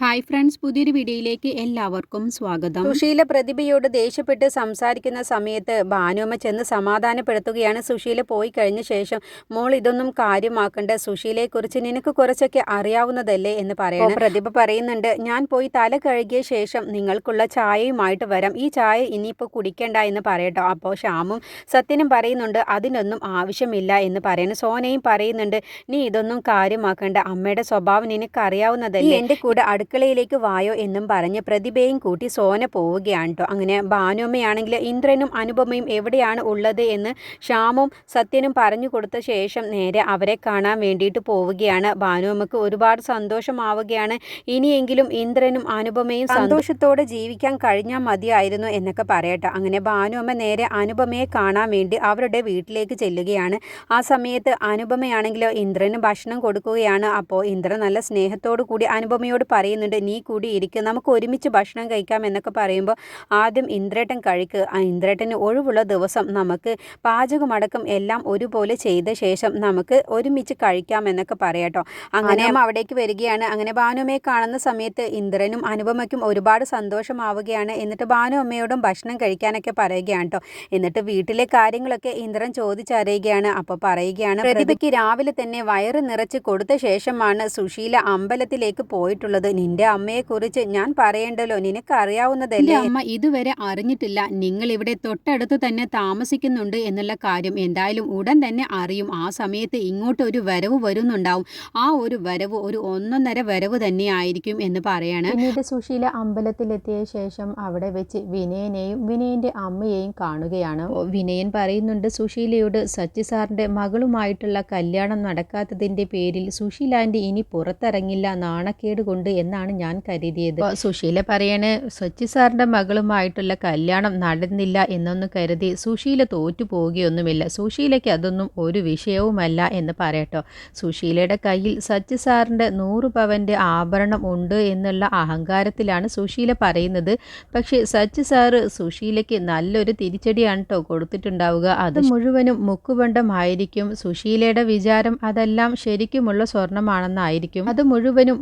Hi friends പുതിയൊരു വീഡിയോയിലേക്ക് എല്ലാവർക്കും സ്വാഗതം. സുശീല പ്രതിഭയോട് ദേഷ്യപ്പെട്ട് സംസാരിക്കുന്ന സമയത്ത് ഭാനുമ്മ ചെന്ന് സമാധാനപ്പെടുത്തുകയാണ് സുശീല പോയി കഴിഞ്ഞ ശേഷം. മോൾ ഇതൊന്നും കാര്യമാക്കണ്ട സുശീലയെക്കുറിച്ച് നിനക്ക് കുറച്ചൊക്കെ അറിയാവുന്നതല്ലേ എന്ന് പറയുന്നു പ്രതിഭ പറയുന്നുണ്ട് ഞാൻ പോയി തല കഴുകിയ ശേഷം നിങ്ങൾക്കുള്ള ചായയുമായിട്ട് വരാം. ഈ ചായ ഇനിയിപ്പോൾ കുടിക്കേണ്ട എന്ന് പറയട്ടോ. അപ്പോൾ ശ്യാമും സത്യനും പറയുന്നുണ്ട് അതിനൊന്നും ആവശ്യമില്ല എന്ന് പറയുന്നു സോനയും പറയുന്നുണ്ട് നീ ഇതൊന്നും കാര്യമാക്കണ്ട. അമ്മയുടെ സ്വഭാവം നിനക്ക് അറിയാവുന്നതല്ലേ എന്റെ കൂടെ അടുക്കളയിലേക്ക് വായോ എന്നും പറഞ്ഞ് പ്രതിഭയും കൂട്ടി സോന പോവുകയാണ് കേട്ടോ അങ്ങനെ ഭാനുമ്മയാണെങ്കിൽ ഇന്ദ്രനും അനുപമയും എവിടെയാണ് ഉള്ളത് എന്ന് ശ്യാമും സത്യനും പറഞ്ഞു കൊടുത്ത ശേഷം നേരെ അവരെ കാണാൻ വേണ്ടിയിട്ട് പോവുകയാണ്. ഭാനുമ്മക്ക് ഒരുപാട് സന്തോഷമാവുകയാണ്. ഇനിയെങ്കിലും ഇന്ദ്രനും അനുപമയും സന്തോഷത്തോടെ ജീവിക്കാൻ കഴിഞ്ഞാൽ മതിയായിരുന്നു എന്നൊക്കെ പറയട്ടോ. അങ്ങനെ ഭാനുമ്മ നേരെ അനുപമയെ കാണാൻ വേണ്ടി അവരുടെ വീട്ടിലേക്ക് ചെല്ലുകയാണ്. ആ സമയത്ത് അനുപമയാണെങ്കിലോ ഇന്ദ്രന് ഭക്ഷണം കൊടുക്കുകയാണ്. അപ്പോൾ ഇന്ദ്രൻ നല്ല സ്നേഹത്തോടു കൂടി അനുപമയോട് പറയുന്നുണ്ട് നീ കൂടി ഇരിക്കുക നമുക്ക് ഒരുമിച്ച് ഭക്ഷണം കഴിക്കാം എന്നൊക്കെ പറയുമ്പോൾ ആദ്യം ഇന്ദ്രേട്ടൻ കഴിക്കുക ആ ഇന്ദ്രേട്ടന് ഒഴിവുള്ള ദിവസം നമുക്ക് പാചകമടക്കം എല്ലാം ഒരുപോലെ ചെയ്ത ശേഷം നമുക്ക് ഒരുമിച്ച് കഴിക്കാം എന്നൊക്കെ പറയാട്ടോ അങ്ങനെ അവിടേക്ക് വരികയാണ്. അങ്ങനെ ഭാനുമ്മയെ കാണുന്ന സമയത്ത് ഇന്ദ്രനും അനുപമയ്ക്കും ഒരുപാട് സന്തോഷമാവുകയാണ്. എന്നിട്ട് ഭാനുമ്മയോടും ഭക്ഷണം കഴിക്കാനൊക്കെ പറയുകയാണ് കേട്ടോ. എന്നിട്ട് വീട്ടിലെ കാര്യങ്ങളൊക്കെ ഇന്ദ്രൻ ചോദിച്ചറിയുകയാണ് അപ്പോൾ പറയുകയാണ് പ്രതിഭയ്ക്ക് രാവിലെ തന്നെ വയറ് നിറച്ച് കൊടുത്ത ശേഷമാണ് സുശീല അമ്പലത്തിലേക്ക് പോയിട്ടുള്ളത്. നിന്റെ അമ്മയെക്കുറിച്ച് ഞാൻ പറയണ്ടല്ലോ. നിനക്ക് അറിയാവുന്നതല്ലേ അമ്മ ഇതുവരെ അറിഞ്ഞിട്ടില്ല. നിങ്ങൾ ഇവിടെ തൊട്ടടുത്ത് തന്നെ താമസിക്കുന്നുണ്ട് എന്നുള്ള കാര്യം എന്തായാലും ഉടൻ തന്നെ അറിയും. ആ സമയത്ത് ഇങ്ങോട്ട് ഒരു വരവ് വരുന്നുണ്ടാവും. ആ ഒരു വരവ് ഒരു ഒന്നൊന്നര വരവ് തന്നെ ആയിരിക്കും എന്ന് പറയാണ്. പിന്നീട് സുശീല അമ്പലത്തിലെത്തിയ ശേഷം അവിടെ വെച്ച് വിനയനെയും വിനയന്റെ അമ്മയെയും കാണുകയാണ്. വിനയൻ പറയുന്നുണ്ട് സുശീലയോട് സച്ചി സാറിന്റെ മകളുമായിട്ടുള്ള കല്യാണം നടക്കാത്തതിന്റെ പേരിൽ സുശീലാന്റെ ഇനി പുറത്തിറങ്ങില്ല നാണക്കേട് കൊണ്ട് എന്നാണ് ഞാൻ കരുതിയത്. സുശീല പറയണ് സച്ചി സാറിന്റെ മകളുമായിട്ടുള്ള കല്യാണം നടന്നില്ല എന്നൊന്ന് കരുതി സുശീല തോറ്റു പോവുകയൊന്നുമില്ല സുശീലയ്ക്ക് അതൊന്നും ഒരു വിഷയവുമല്ല എന്ന് പറയട്ടോ. സുശീലയുടെ കയ്യിൽ സച്ചി സാറിന്റെ നൂറ് പവന്റെ ആഭരണം ഉണ്ട് എന്നുള്ള അഹങ്കാരത്തിലാണ് സുശീല പറയുന്നത്. പക്ഷേ സച്ചി സാറ് സുശീലയ്ക്ക് നല്ലൊരു തിരിച്ചടിയാണ് കേട്ടോ കൊടുത്തിട്ടുണ്ടാവുക. അത് മുഴുവനും മുക്കുബണ്ടമായിരിക്കും സുശീലയുടെ വിചാരം അതെല്ലാം ശരിക്കുമുള്ള സ്വർണമാണെന്നായിരിക്കും. അത് മുഴുവനും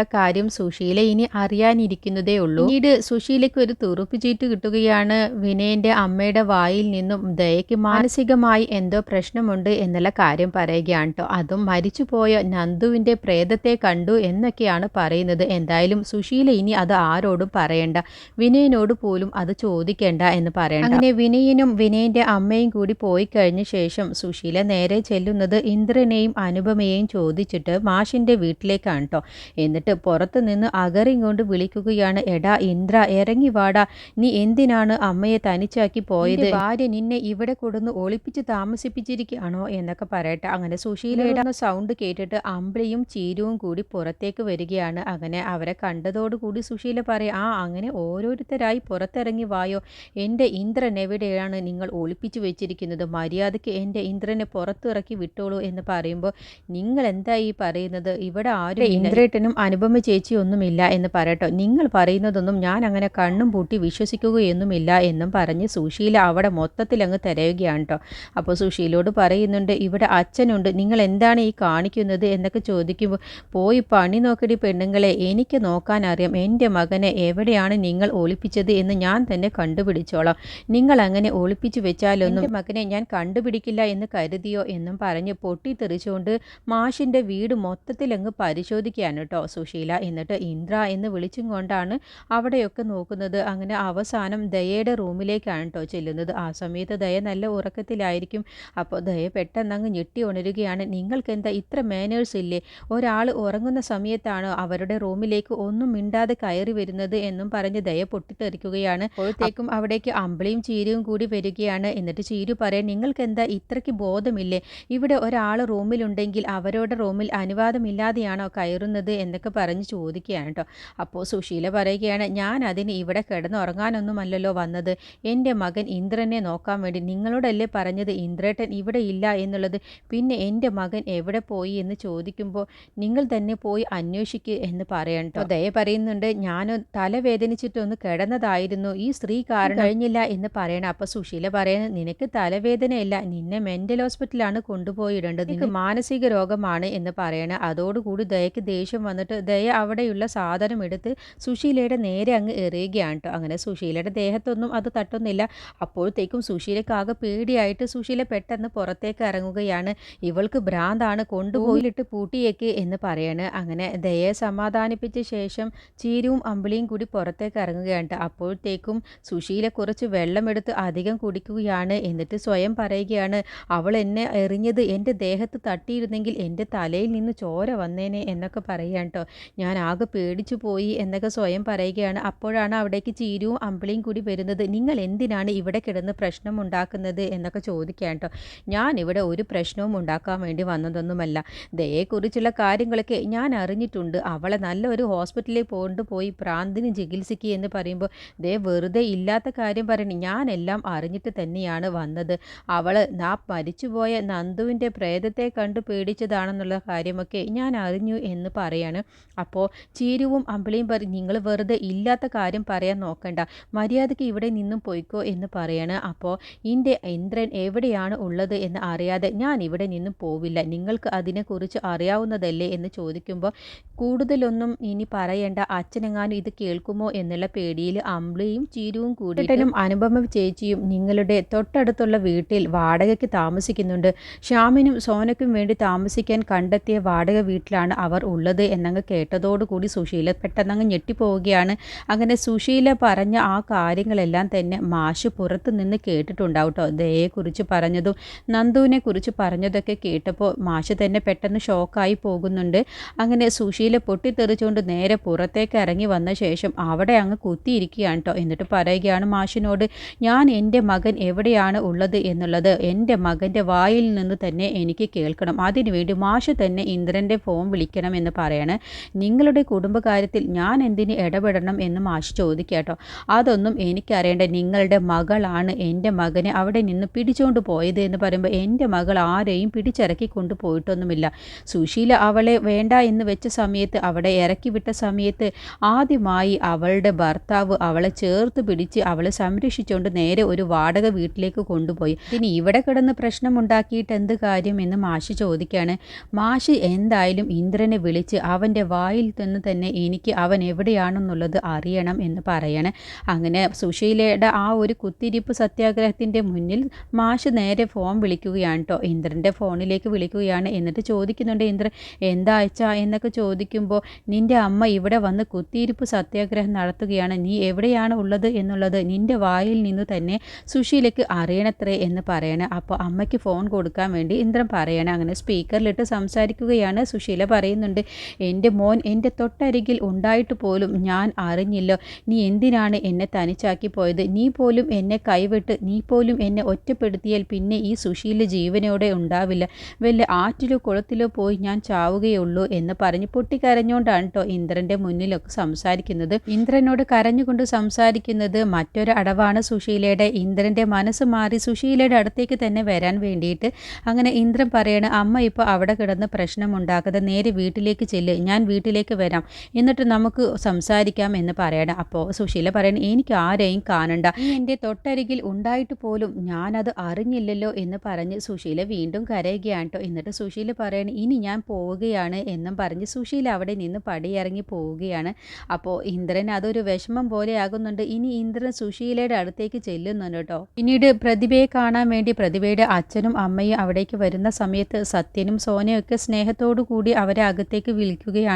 മുക്കുബണ്ടമാണെന്നുള്ള കാര്യം സുശീല ഇനി അറിയാനിരിക്കുന്നതേ ഉള്ളൂ. പിന്നീട് സുശീലയ്ക്ക് ഒരു തുറുപ്പ് ചീറ്റ് കിട്ടുകയാണ് വിനയന്റെ അമ്മയുടെ വായിൽ നിന്നും. ദയക്ക് മാനസികമായി എന്തോ പ്രശ്നമുണ്ട് എന്നുള്ള കാര്യം പറയുകയാണ് കേട്ടോ അതും മരിച്ചുപോയ നന്ദുവിന്റെ പ്രേതത്തെ കണ്ടു എന്നൊക്കെയാണ് പറയുന്നത്. എന്തായാലും സുശീല ഇനി അത് ആരോടും പറയണ്ട. വിനയനോട് പോലും അത് ചോദിക്കേണ്ട എന്ന് പറയണം അങ്ങനെ വിനയനും വിനയന്റെ അമ്മയും കൂടി പോയി കഴിഞ്ഞ ശേഷം സുശീല നേരെ ചെല്ലുന്നത് ഇന്ദ്രനെയും അനുപമയെയും ചോദിച്ചിട്ട് മാഷിന്റെ വീട്ടിലേക്കാണ് കേട്ടോ എന്നിട്ട് പുറത്ത് നിന്ന് അകറിയും കൊണ്ട് വിളിക്കുകയാണ്. എടാ ഇന്ദ്ര ഇറങ്ങി വാടാ. നീ എന്തിനാണ് അമ്മയെ തനിച്ചാക്കി പോയത്? ഭാര്യ നിന്നെ ഇവിടെ കൊടുന്ന് ഒളിപ്പിച്ച് താമസിപ്പിച്ചിരിക്കുകയാണോ? എന്നൊക്കെ പറയട്ടെ. അങ്ങനെ സുശീലയുടെ സൗണ്ട് കേട്ടിട്ട് അമ്പിളിയും ചീരുവും കൂടി പുറത്തേക്ക് വരികയാണ്. അങ്ങനെ അവരെ കണ്ടതോടുകൂടി സുശീല പറയും ആ അങ്ങനെ ഓരോരുത്തരായി പുറത്തിറങ്ങി വായോ. എന്റെ ഇന്ദ്രൻ എവിടെയാണ് നിങ്ങൾ ഒളിപ്പിച്ചു വെച്ചിരിക്കുന്നത്? മര്യാദയ്ക്ക് എന്റെ ഇന്ദ്രനെ പുറത്തിറക്കി വിട്ടോളൂ എന്ന് പറയുമ്പോൾ നിങ്ങൾ എന്താ ഈ പറയുന്നത്? ഇവിടെ ആരും ഇന്ദ്രേട്ടനും അനുപമ ചേച്ചി ഒന്നുമില്ല എന്ന് പറയട്ടോ. നിങ്ങൾ പറയുന്നതൊന്നും ഞാൻ അങ്ങനെ കണ്ണും പൂട്ടി വിശ്വസിക്കുകയൊന്നുമില്ല എന്നും പറഞ്ഞ് സുശീല അവിടെ മൊത്തത്തിൽ അങ്ങ് തിരയുകയാണ് കേട്ടോ അപ്പോൾ സുശീലോട് പറയുന്നുണ്ട് ഇവിടെ അച്ഛനുണ്ട്. നിങ്ങൾ എന്താണ് ഈ കാണിക്കുന്നത്? എന്നൊക്കെ ചോദിക്കുമ്പോൾ പോയി പണി നോക്കടി പെണ്ണുങ്ങളെ. എനിക്ക് നോക്കാൻ അറിയാം. എന്റെ മകനെ എവിടെയാണ് നിങ്ങൾ ഒളിപ്പിച്ചത് എന്ന് ഞാൻ തന്നെ കണ്ടുപിടിച്ചോളാം. നിങ്ങൾ അങ്ങനെ ഒളിപ്പിച്ചു വെച്ചാലൊന്നും മകനെ ഞാൻ കണ്ടുപിടിക്കില്ല എന്ന് കരുതിയോ? എന്നും പറഞ്ഞ് പൊട്ടിത്തെറിച്ചുകൊണ്ട് മാഷിന്റെ വീട് മൊത്തത്തിൽ അങ്ങ് പരിശോധിക്കുകയാണ് കേട്ടോ സുശീല എന്നിട്ട് ഇന്ദ്ര എന്ന് വിളിച്ചും കൊണ്ടാണ് അവിടെയൊക്കെ നോക്കുന്നത്. അങ്ങനെ അവസാനം ദയയുടെ റൂമിലേക്കാണ് കേട്ടോ ചെല്ലുന്നത്. ആ സമയത്ത് ദയ നല്ല ഉറക്കത്തിലായിരിക്കും. അപ്പോൾ ദയ പെട്ടെന്ന് അങ്ങ് ഞെട്ടി ഉണരുകയാണ്. നിങ്ങൾക്ക് എന്താ ഇത്ര മാനേഴ്സ് ഇല്ലേ? ഒരാൾ ഉറങ്ങുന്ന സമയത്താണ് അവരുടെ റൂമിലേക്ക് ഒന്നും മിണ്ടാതെ കയറി വരുന്നത് എന്നും പറഞ്ഞ് ദയ പൊട്ടിത്തെറിക്കുകയാണ്. അപ്പോഴത്തേക്കും അവിടേക്ക് അമ്പിളിയും ചീരയും കൂടി വരികയാണ്. എന്നിട്ട് ചീരു പറയാൻ നിങ്ങൾക്ക് എന്താ ഇത്രയ്ക്ക് ബോധമില്ലേ? ഇവിടെ ഒരാൾ റൂമിലുണ്ടെങ്കിൽ അവരുടെ റൂമിൽ അനുവാദമില്ലാതെയാണോ കയറുന്നത്? എന്നൊക്കെ പറഞ്ഞ് ചോദിക്കുകയാണ് കേട്ടോ. അപ്പോൾ സുശീല പറയുകയാണ് ഞാൻ അതിന് ഇവിടെ കിടന്നുറങ്ങാനൊന്നുമല്ലല്ലോ വന്നത്. എന്റെ മകൻ ഇന്ദ്രനെ നോക്കാൻ വേണ്ടി നിങ്ങളോടല്ലേ പറഞ്ഞത് ഇന്ദ്രേട്ടൻ ഇവിടെ ഇല്ല എന്നുള്ളത്? പിന്നെ എന്റെ മകൻ എവിടെ പോയി എന്ന് ചോദിക്കുമ്പോൾ നിങ്ങൾ തന്നെ പോയി അന്വേഷിക്കുക എന്ന് പറയണം കേട്ടോ. ദയ പറയുന്നുണ്ട് ഞാൻ തലവേദനിച്ചിട്ടൊന്ന് കിടന്നതായിരുന്നു. ഈ സ്ത്രീ കാരണം കഴിഞ്ഞില്ല എന്ന് പറയണം. അപ്പം സുശീല പറയുന്നത് നിനക്ക് തലവേദനയില്ല നിന്നെ മെന്റൽ ഹോസ്പിറ്റലാണ് കൊണ്ടുപോയിടേണ്ടത്. നിനക്ക് മാനസിക രോഗമാണ് എന്ന് പറയണം. അതോടുകൂടി ദയക്ക് ദേഷ്യം വന്നിട്ട് ദയ അവിടെയുള്ള സാധനം എടുത്ത് സുശീലയുടെ നേരെ അങ്ങ് എറിയുകയാണ് കേട്ടോ. അങ്ങനെ സുശീലയുടെ ദേഹത്തൊന്നും അത് തട്ടുന്നില്ല. അപ്പോഴത്തേക്കും സുശീലയ്ക്ക് ആകെ പേടിയായിട്ട് സുശീല പെട്ടെന്ന് പുറത്തേക്ക് ഇറങ്ങുകയാണ്. ഇവൾക്ക് ഭ്രാന്താണ് കൊണ്ടുപോയിലിട്ട് പൂട്ടിയേക്ക് എന്ന് പറയാണ്. അങ്ങനെ ദയയെ സമാധാനിപ്പിച്ച ശേഷം ചീരുവും അമ്പിളിയും കൂടി പുറത്തേക്ക് ഇറങ്ങുകയാണ്. അപ്പോഴത്തേക്കും സുശീല കുറച്ച് വെള്ളമെടുത്ത് അധികം കുടിക്കുകയാണ് എന്നിട്ട് സ്വയം പറയുകയാണ് അവൾ എന്നെ എറിഞ്ഞത് എന്റെ ദേഹത്ത് തട്ടിയിരുന്നെങ്കിൽ എന്റെ തലയിൽ നിന്ന് ചോര വന്നേനെ എന്നൊക്കെ പറയുകയാണ് കേട്ടോ. ഞാൻ ആകെ പേടിച്ചു പോയി എന്നൊക്കെ സ്വയം പറയുകയാണ്. അപ്പോഴാണ് അവിടേക്ക് ചീരുവും അമ്പിളിയും കൂടി വരുന്നത്. നിങ്ങൾ എന്തിനാണ് ഇവിടെ കിടന്ന് പ്രശ്നം ഉണ്ടാക്കുന്നത്? എന്നൊക്കെ ചോദിക്കുകയാണ് കേട്ടോ. ഞാൻ ഇവിടെ ഒരു പ്രശ്നവും ഉണ്ടാക്കാൻ വേണ്ടി വന്നതൊന്നുമല്ല. ദയെക്കുറിച്ചുള്ള കാര്യങ്ങളൊക്കെ ഞാൻ അറിഞ്ഞിട്ടുണ്ട്. അവളെ നല്ലൊരു ഹോസ്പിറ്റലിൽ പോയി പ്രാന്തിന് ചികിത്സിക്കുക എന്ന് പറയുമ്പോൾ ദേ വെറുതെ ഇല്ലാത്ത കാര്യം പറയണേ. ഞാനെല്ലാം അറിഞ്ഞിട്ട് തന്നെയാണ് വന്നത്. അവൾ നാ മരിച്ചുപോയ നന്ദുവിന്റെ പ്രേതത്തെ കണ്ട് പേടിച്ചതാണെന്നുള്ള കാര്യമൊക്കെ ഞാൻ അറിഞ്ഞു എന്ന് പറയാണ്. അപ്പോൾ ചീരുവും അമ്പിളിയും പറയും നിങ്ങൾ വെറുതെ ഇല്ലാത്ത കാര്യം പറയാൻ നോക്കണ്ട. മര്യാദയ്ക്ക് ഇവിടെ നിന്നും പോയിക്കോ എന്ന് പറയാണ്. അപ്പോൾ ഇന്റെ ഇന്ദ്രൻ എവിടെയാണ് ഉള്ളത് എന്ന് അറിയാതെ ഞാൻ ഇവിടെ നിന്നും പോവില്ല. നിങ്ങൾക്ക് അതിനെക്കുറിച്ച് അറിയാവുന്നതല്ലേ എന്ന് ചോദിക്കുമ്പോൾ കൂടുതലൊന്നും ഇനി പറയേണ്ട അച്ഛനെങ്ങാനും ഇത് കേൾക്കുമോ എന്നുള്ള പേടിയിൽ അമ്പിളിയും ചീരുവും കൂടിയിട്ടും അനുപമ ചേച്ചിയും നിങ്ങളുടെ തൊട്ടടുത്തുള്ള വീട്ടിൽ വാടകയ്ക്ക് താമസിക്കുന്നുണ്ട്. ശ്യാമിനും സോനയ്ക്കും വേണ്ടി താമസിക്കാൻ കണ്ടെത്തിയ വാടക വീട്ടിലാണ് അവർ ഉള്ളത് എന്നങ്ങ് കേട്ടതോടുകൂടി സുശീല പെട്ടെന്നങ്ങ് ഞെട്ടിപ്പോവുകയാണ്. അങ്ങനെ സുശീല പറഞ്ഞ ആ കാര്യങ്ങളെല്ലാം തന്നെ മാഷ് പുറത്ത് നിന്ന് കേട്ടിട്ടുണ്ടാവും കേട്ടോ ദയെക്കുറിച്ച് പറഞ്ഞതും നന്ദുവിനെ കുറിച്ച് പറഞ്ഞതൊക്കെ കേട്ടപ്പോൾ മാഷ് തന്നെ പെട്ടെന്ന് ഷോക്കായി പോകുന്നുണ്ട്. അങ്ങനെ സുശീല പൊട്ടിത്തെറിച്ചുകൊണ്ട് നേരെ പുറത്തേക്ക് ഇറങ്ങി വന്ന ശേഷം അവിടെ അങ്ങ് കുത്തിയിരിക്കുകയാണ് കേട്ടോ എന്നിട്ട് പറയുകയാണ് മാഷിനോട് ഞാൻ എന്റെ മകൻ എവിടെയാണ് ഉള്ളത് എന്നുള്ളത് എന്റെ മകന്റെ വായിൽ നിന്ന് തന്നെ എനിക്ക് കേൾക്കണം. അതിനുവേണ്ടി മാഷ് തന്നെ ഇന്ദ്രന്റെ ഫോൺ വിളിക്കണം എന്ന് പറയാണ്. നിങ്ങളുടെ കുടുംബകാര്യത്തിൽ ഞാൻ എന്തിന് ഇടപെടണം എന്ന് മാഷ് ചോദിക്കാട്ടോ കേട്ടോ. അതൊന്നും എനിക്കറിയേണ്ട. നിങ്ങളുടെ മകളാണ് എന്റെ മകനെ അവിടെ നിന്ന് പിടിച്ചുകൊണ്ട് പോയത് എന്ന് പറയുമ്പോൾ എന്റെ മകൾ ആരെയും പിടിച്ചിറക്കി കൊണ്ടുപോയിട്ടൊന്നുമില്ല സുശീല അവളെ വേണ്ട എന്ന് വെച്ച സമയത്ത് അവിടെ ഇറക്കി വിട്ട സമയത്ത് ആദ്യമായി അവളുടെ ഭർത്താവ് അവളെ ചേർത്ത് പിടിച്ച് അവളെ സംരക്ഷിച്ചുകൊണ്ട് നേരെ ഒരു വാടക വീട്ടിലേക്ക് കൊണ്ടുപോയി. ഇനി ഇവിടെ കിടന്ന് പ്രശ്നമുണ്ടാക്കിയിട്ട് എന്ത് കാര്യം എന്ന് മാഷി ചോദിക്കുകയാണ്. മാഷി എന്തായാലും ഇന്ദ്രനെ വിളിച്ച് അവന്റെ വായിൽ നിന്ന് തന്നെ എനിക്ക് അവൻ എവിടെയാണെന്നുള്ളത് അറിയണം എന്ന് പറയണേ. അങ്ങനെ സുശീലയുടെ ആ ഒരു കുത്തിരിപ്പ് സത്യാഗ്രഹത്തിന്റെ മുന്നിൽ മാഷ് നേരെ ഫോൺ വിളിക്കുകയാണ് കേട്ടോ ഇന്ദ്രന്റെ ഫോണിലേക്ക് വിളിക്കുകയാണ്. എന്നിട്ട് ചോദിക്കുന്നുണ്ട് ഇന്ദ്രൻ എന്താ അയച്ചാ എന്നൊക്കെ ചോദിക്കുമ്പോൾ നിന്റെ അമ്മ ഇവിടെ വന്ന് കുത്തിയിരിപ്പ് സത്യാഗ്രഹം നടത്തുകയാണ്. നീ എവിടെയാണ് ഉള്ളത് എന്നുള്ളത് നിന്റെ വായിൽ നിന്ന് തന്നെ സുശീലയ്ക്ക് അറിയണത്രേ എന്ന് പറയണേ. അപ്പോൾ അമ്മയ്ക്ക് ഫോൺ കൊടുക്കാൻ വേണ്ടി ഇന്ദ്രൻ പറയണേ. അങ്ങനെ സ്പീക്കറിലിട്ട് സംസാരിക്കുകയാണ്. സുശീല പറയുന്നുണ്ട് എന്റെ മോൻ എന്റെ തൊട്ടരികിൽ ഉണ്ടായിട്ട് പോലും ഞാൻ അറിഞ്ഞില്ല. നീ എന്തിനാണ് എന്നെ തനിച്ചാക്കി പോയത്? നീ പോലും എന്നെ കൈവിട്ട് നീ പോലും എന്നെ ഒറ്റപ്പെടുത്തിയാൽ പിന്നെ ഈ സുശീല ജീവനോടെ ഉണ്ടാവില്ല. വല്ല ആറ്റിലോ കുളത്തിലോ പോയി ഞാൻ ചാവുകയുള്ളൂ എന്ന് പറഞ്ഞ് പൊട്ടിക്കരഞ്ഞുകൊണ്ടാണ് കേട്ടോ ഇന്ദ്രന്റെ മുന്നിലൊക്കെ സംസാരിക്കുന്നത്. ഇന്ദ്രനോട് കരഞ്ഞുകൊണ്ട് സംസാരിക്കുന്നത് മറ്റൊരു അടവാണ് സുശീലയുടെ. ഇന്ദ്രന്റെ മനസ്സ് മാറി സുശീലയുടെ അടുത്തേക്ക് തന്നെ വരാൻ വേണ്ടിയിട്ട് അങ്ങനെ ഇന്ദ്രൻ പറയണ അമ്മ ഇപ്പോൾ അവിടെ കിടന്ന് പ്രശ്നമുണ്ടാക്കാതെ നേരെ വീട്ടിലേക്ക് ചെല്ല്. ഞാൻ വീട്ടിലേക്ക് വരാം. എന്നിട്ട് നമുക്ക് സംസാരിക്കാം എന്ന് പറയണം. അപ്പോൾ സുശീല പറയണം എനിക്ക് ആരെയും കാണണ്ട. എന്റെ തൊട്ടരികിൽ ഉണ്ടായിട്ട് പോലും ഞാനത് അറിഞ്ഞില്ലല്ലോ എന്ന് പറഞ്ഞ് സുശീല വീണ്ടും കരയുകയാണ് കേട്ടോ. എന്നിട്ട് സുശീല പറയണം ഇനി ഞാൻ പോവുകയാണ് എന്നും പറഞ്ഞ് സുശീല അവിടെ നിന്ന് പടിയിറങ്ങി പോവുകയാണ്. അപ്പോൾ ഇന്ദ്രൻ അതൊരു വിഷമം പോലെ ആകുന്നുണ്ട്. ഇനി ഇന്ദ്രൻ സുശീലയുടെ അടുത്തേക്ക് ചെല്ലുന്നുണ്ട് കേട്ടോ. പിന്നീട് പ്രതിഭയെ കാണാൻ വേണ്ടി പ്രതിഭയുടെ അച്ഛനും അമ്മയും അവിടേക്ക് വരുന്ന സമയത്ത് സത്യനും സോനയും ഒക്കെ സ്നേഹത്തോടു കൂടി അവരെ അകത്തേക്ക് വിളിക്കുകയാണ്.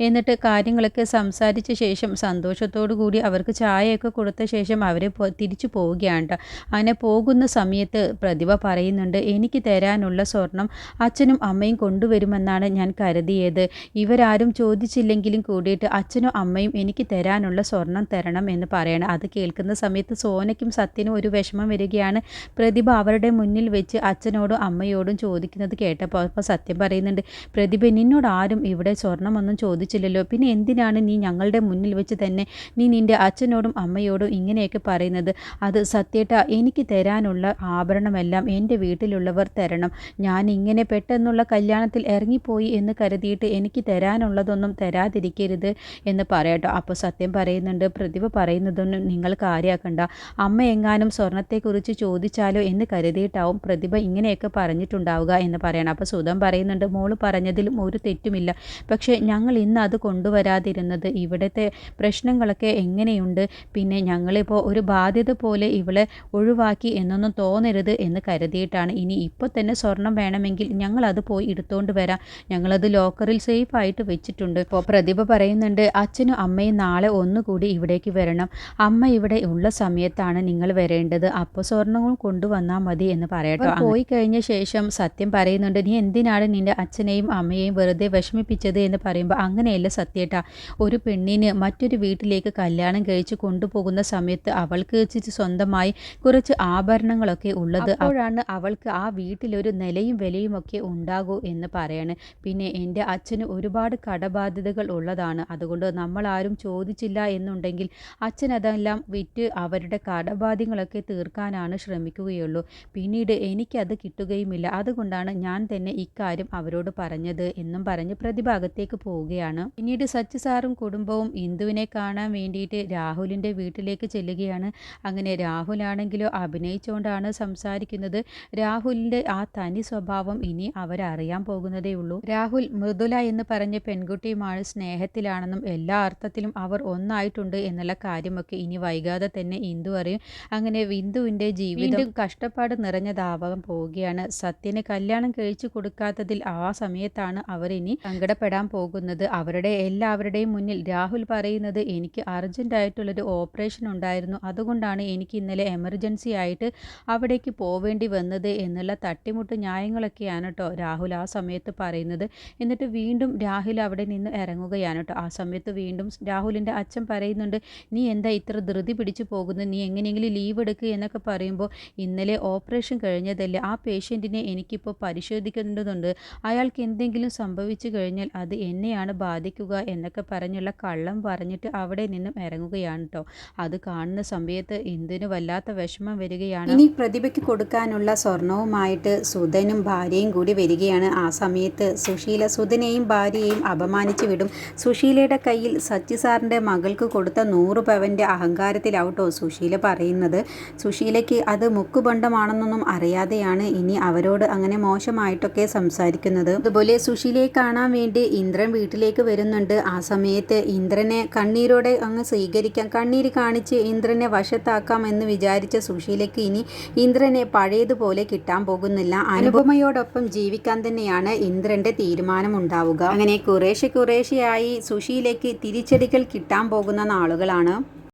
എന്നിട്ട് കാര്യങ്ങളൊക്കെ സംസാരിച്ച ശേഷം സന്തോഷത്തോടു കൂടി അവർക്ക് ചായയൊക്കെ കൊടുത്ത ശേഷം അവരെ തിരിച്ചു പോവുകയാണ്. അങ്ങനെ പോകുന്ന സമയത്ത് പ്രതിഭ പറയുന്നുണ്ട് എനിക്ക് തരാനുള്ള സ്വർണം അച്ഛനും അമ്മയും കൊണ്ടുവരുമെന്നാണ് ഞാൻ കരുതിയത്. ഇവരാരും ചോദിച്ചില്ലെങ്കിലും കൂടിയിട്ട് അച്ഛനും അമ്മയും എനിക്ക് തരാനുള്ള സ്വർണം തരണം എന്ന് പറയണം. അത് കേൾക്കുന്ന സമയത്ത് സോനയ്ക്കും സത്യനും ഒരു വിഷമം വരികയാണ്. പ്രതിഭ അവരുടെ മുന്നിൽ വെച്ച് അച്ഛനോടും അമ്മയോടും ചോദിക്കുന്നത് കേട്ടപ്പോൾ അപ്പോൾ സത്യം പറയുന്നുണ്ട് പ്രതിഭ നിന്നോട് ആരും ഇവിടെ സ്വർണമൊന്നും ചോദിച്ചില്ലല്ലോ. പിന്നെ എന്തിനാണ് നീ ഞങ്ങളുടെ മുന്നിൽ വെച്ച് തന്നെ നീ നിന്റെ അച്ഛനോടും അമ്മയോടും ഇങ്ങനെയൊക്കെ പറയുന്നത്? അത് സത്യേട്ട എനിക്ക് തരാനുള്ള ആഭരണമെല്ലാം എന്റെ വീട്ടിലുള്ളവർ തരണം. ഞാൻ ഇങ്ങനെ പെട്ടെന്നുള്ള കല്യാണത്തിൽ ഇറങ്ങിപ്പോയി എന്ന് കരുതിയിട്ട് എനിക്ക് തരാനുള്ളതൊന്നും തരാതിരിക്കരുത് എന്ന് പറയട്ടോ. അപ്പോൾ സത്യം പറയുന്നുണ്ട് പ്രതിഭ പറയുന്നതൊന്നും നിങ്ങൾ കാര്യമാക്കണ്ട അമ്മ എങ്ങാനും സ്വർണത്തെക്കുറിച്ച് ചോദിച്ചാലോ എന്ന് കരുതിയിട്ടാവും പ്രതിഭ ഇങ്ങനെയൊക്കെ പറഞ്ഞിട്ടുണ്ടാവുക എന്ന് പറയണം. അപ്പോൾ സുധം പറയുന്നുണ്ട് മോൾ പറഞ്ഞതിലും ഒരു തെറ്റുമില്ല. പക്ഷേ ഞങ്ങൾ ഇന്ന് അത് കൊണ്ടുവരാതിരുന്നത്. ഇവിടുത്തെ പ്രശ്നങ്ങളൊക്കെ എങ്ങനെയുണ്ട്? പിന്നെ ഞങ്ങളിപ്പോൾ ഒരു ബാധ്യത പോലെ ഇവളെ ഒഴിവാക്കി എന്നൊന്നും തോന്നരുത് എന്ന് കരുതിയിട്ടാണ്. ഇനി ഇപ്പോൾ തന്നെ സ്വർണം വേണമെങ്കിൽ ഞങ്ങളത് പോയി എടുത്തുകൊണ്ട് വരാം. ഞങ്ങളത് ലോക്കറിൽ സേഫ് ആയിട്ട് വെച്ചിട്ടുണ്ട്. ഇപ്പോൾ പ്രതിഭ പറയുന്നുണ്ട് അച്ഛനും അമ്മയും നാളെ ഒന്നുകൂടി ഇവിടേക്ക് വരണം. അമ്മ ഇവിടെ ഉള്ള സമയത്താണ് നിങ്ങൾ വരേണ്ടത്. അപ്പോൾ സ്വർണങ്ങൾ കൊണ്ടുവന്നാൽ മതി എന്ന് പറയട്ടോ. പോയി കഴിഞ്ഞ ശേഷം സത്യം പറയുന്നുണ്ട് നീ എന്തിനാണ് നിന്റെ അച്ഛനെയും അമ്മയെയും വെറുതെ വിഷമിപ്പിച്ചത്? എന്ന് പറയുമ്പോൾ അങ്ങനെയല്ല സത്യേട്ടാ. ഒരു പെണ്ണിന് മറ്റൊരു വീട്ടിലേക്ക് കല്യാണം കഴിച്ച് കൊണ്ടുപോകുന്ന സമയത്ത് അവൾക്ക് വെച്ചിട്ട് സ്വന്തമായി കുറച്ച് ആഭരണങ്ങളൊക്കെ ഉള്ളത്. അപ്പോഴാണ് അവൾക്ക് ആ വീട്ടിലൊരു നിലയും വിലയും ഒക്കെ ഉണ്ടാകൂ എന്ന് പറയാണ്. പിന്നെ എന്റെ അച്ഛന് ഒരുപാട് കടബാധ്യതകൾ ഉള്ളതാണ്. അതുകൊണ്ട് നമ്മൾ ആരും ചോദിച്ചില്ല എന്നുണ്ടെങ്കിൽ അച്ഛൻ അതെല്ലാം വിറ്റ് അവരുടെ കടബാധ്യങ്ങളൊക്കെ തീർക്കാനാണ് ശ്രമിക്കുകയുള്ളൂ. പിന്നീട് എനിക്കത് കിട്ടുകയുമില്ല. അതുകൊണ്ടാണ് ഞാൻ തന്നെ ഇക്കാര്യം അവരോട് പറഞ്ഞത് എന്നും പറഞ്ഞ് പ്രതിഭ അകത്തേക്ക് പോവുകയാണ്. പിന്നീട് സച്ച് സാറും കുടുംബവും ഇന്ദുവിനെ കാണാൻ വേണ്ടിയിട്ട് രാഹുലിന്റെ വീട്ടിലേക്ക് ചെല്ലുകയാണ്. അങ്ങനെ രാഹുലാണെങ്കിലോ അഭിനയിച്ചുകൊണ്ടാണ് സംസാരിക്കുന്നത്. രാഹുലിന്റെ ആ തനി സ്വഭാവം ഇനി അവരറിയാൻ പോകുന്നതേ ഉള്ളൂ. രാഹുൽ മൃദുല എന്ന് പറഞ്ഞ പെൺകുട്ടിയുമാണ് സ്നേഹത്തിലാണെന്നും എല്ലാ അർത്ഥത്തിലും അവർ ഒന്നായിട്ടുണ്ട് എന്നുള്ള കാര്യമൊക്കെ ഇനി വൈകാതെ തന്നെ ഇന്ദു അറിയും. അങ്ങനെ ബിന്ദുവിന്റെ ജീവിതം കഷ്ടപ്പാട് നിറഞ്ഞതാവാൻ പോവുകയാണ്. സത്യന് കല്യാണം കഴിച്ചു കൊടുക്കാത്തതിൽ ആ സമയത്താണ് അവരിനി സങ്കടപ്പെടാൻ പോകുന്നത്. അവരുടെ എല്ലാവരുടെയും മുന്നിൽ രാഹുൽ പറയുന്നത് എനിക്ക് അർജന്റായിട്ടുള്ളൊരു ഓപ്പറേഷൻ ഉണ്ടായിരുന്നു. അതുകൊണ്ടാണ് എനിക്ക് ഇന്നലെ എമർജൻസി ആയിട്ട് അവിടേക്ക് പോവേണ്ടി വന്നത് എന്നുള്ള തട്ടിമുട്ട് ന്യായങ്ങളൊക്കെയാണ് കേട്ടോ രാഹുൽ ആ സമയത്ത് പറയുന്നത്. എന്നിട്ട് വീണ്ടും രാഹുൽ അവിടെ നിന്ന് ഇറങ്ങുകയാണ് കേട്ടോ ആ സമയത്ത് വീണ്ടും രാഹുലിന്റെ അച്ഛൻ പറയുന്നുണ്ട് നീ എന്താ ഇത്ര ധൃതി പിടിച്ചു പോകുന്നത് നീ എങ്ങനെയെങ്കിലും ലീവ് എടുക്കുക എന്നൊക്കെ പറയുമ്പോൾ ഇന്നലെ ഓപ്പറേഷൻ കഴിഞ്ഞതല്ലേ ആ പേഷ്യന്റിനെ എനിക്കിപ്പോൾ പരിശോധിക്കേണ്ടതുണ്ട്. അയാൾക്ക് എന്തെങ്കിലും സംഭവിച്ചു കഴിഞ്ഞാൽ അത് എന്നെയാണ് ബാധിക്കുക എന്നൊക്കെ പറഞ്ഞുള്ള കള്ളം പറഞ്ഞിട്ട് അവിടെ നിന്നും ഇറങ്ങുകയാണ് കേട്ടോ അത് കാണുന്ന സമയത്ത് ഇന്ദുവിന് വല്ലാത്ത വിഷമം വരികയാണ്. ഇനി പ്രതിഭയ്ക്ക് കൊടുക്കാനുള്ള സ്വർണവുമായിട്ട് സുധനും ഭാര്യയും കൂടി വരികയാണ്. ആ സമയത്ത് സുശീല സുധനെയും ഭാര്യയെയും അപമാനിച്ചു വിടും. സുശീലയുടെ കയ്യിൽ സച്ചി മകൾക്ക് കൊടുത്ത നൂറ് പവന്റെ അഹങ്കാരത്തിലാവട്ടോ സുശീല പറയുന്നത്. സുശീലയ്ക്ക് അത് മുക്കുബണ്ടമാണെന്നൊന്നും അറിയാതെയാണ് ഇനി അവരോട് അങ്ങനെ മോശമായിട്ടൊക്കെ സംസാരിക്കുന്നത്. അതുപോലെ സുശീലയെ കാണാൻ വേണ്ടി ഇന്ദ്രൻ വീട്ടിലേക്ക് വരുന്നുണ്ട്. ആ സമയത്ത് ഇന്ദ്രനെ കണ്ണീരോടെ അങ്ങ് സ്വീകരിക്കാം. കണ്ണീര് കാണിച്ച് ഇന്ദ്രനെ വശത്താക്കാം എന്ന് വിചാരിച്ച സുശീലയ്ക്ക് ഇനി ഇന്ദ്രനെ പഴയതുപോലെ കിട്ടാൻ പോകുന്നില്ല. അനുപമയോടൊപ്പം ജീവിക്കാൻ തന്നെയാണ് ഇന്ദ്രന്റെ തീരുമാനം ഉണ്ടാവുക അങ്ങനെ കുറേശ്ശെ കുറേശ്ശെയായി സുശീലയ്ക്ക് തിരിച്ചടികൾ കിട്ടാൻ പോകുന്ന നാളുകളാണ്.